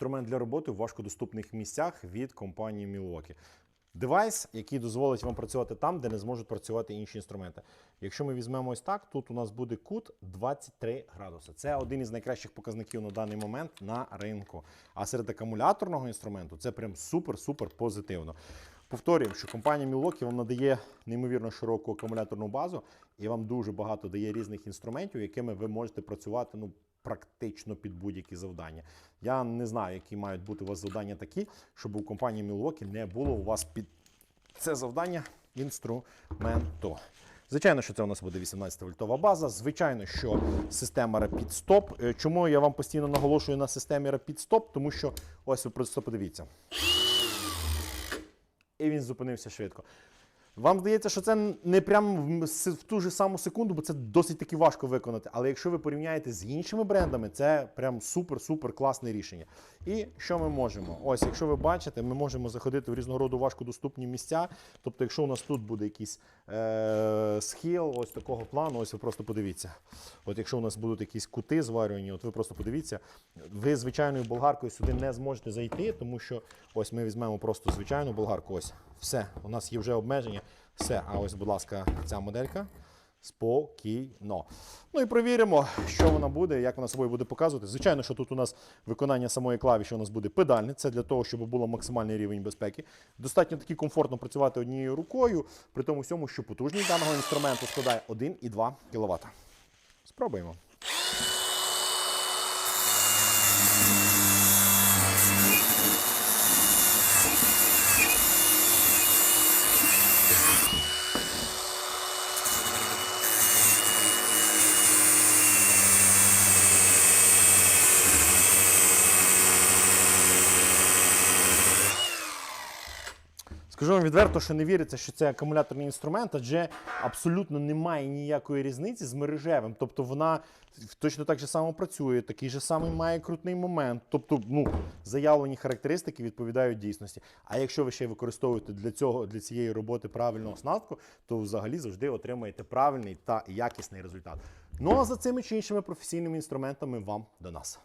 інструмент для роботи в важкодоступних місцях від компанії Milwaukee. Девайс, який дозволить вам працювати там, де не зможуть працювати інші інструменти. Якщо ми візьмемо ось так, тут у нас буде кут 23 градуси. Це один із найкращих показників на даний момент на ринку. А серед акумуляторного інструменту це прям супер-супер позитивно. Повторюємо, що компанія Milwaukee вам надає неймовірно широку акумуляторну базу і вам дуже багато дає різних інструментів, якими ви можете працювати ну, практично під будь-які завдання. Я не знаю, які мають бути у вас завдання такі, щоб у компанії Milwaukee не було у вас під це завдання інструменту. Звичайно, що це у нас буде 18-вольтова база. Звичайно, що система Rapid Stop. Е, Чому я вам постійно наголошую на системі Rapid Stop? Тому що ось ви просто подивіться. І він зупинився швидко. Вам здається, що це не прямо в, в ту ж саму секунду, бо це досить таки важко виконати. Але якщо ви порівняєте з іншими брендами, це прям супер-супер класне рішення. І що ми можемо? Ось, якщо ви бачите, ми можемо заходити в різного роду важкодоступні місця. Тобто, якщо у нас тут буде якийсь е- схил, ось такого плану, ось ви просто подивіться. От якщо у нас будуть якісь кути зварювані, от ви просто подивіться, ви звичайною болгаркою сюди не зможете зайти, тому що ось ми візьмемо просто звичайну болгарку. Ось все, у нас є вже обмеження. Все, а ось, будь ласка, ця моделька. Спокійно. Ну і провіримо, що вона буде, як вона собою буде показувати. Звичайно, що тут у нас виконання самої клавіші у нас буде педальне. Це для того, щоб було максимальний рівень безпеки. Достатньо таки комфортно працювати однією рукою, при тому всьому, що потужність даного інструменту складає 1,2 кВт. Спробуємо. Скажу вам відверто, що не віриться, що це акумуляторний інструмент, адже абсолютно немає ніякої різниці з мережевим. Тобто вона точно так же само працює, такий же самий має крутний момент. Тобто, ну, заявлені характеристики відповідають дійсності. А якщо ви ще використовуєте для цього для цієї роботи правильну оснастку, то взагалі завжди отримаєте правильний та якісний результат. Ну а за цими чи іншими професійними інструментами вам до нас.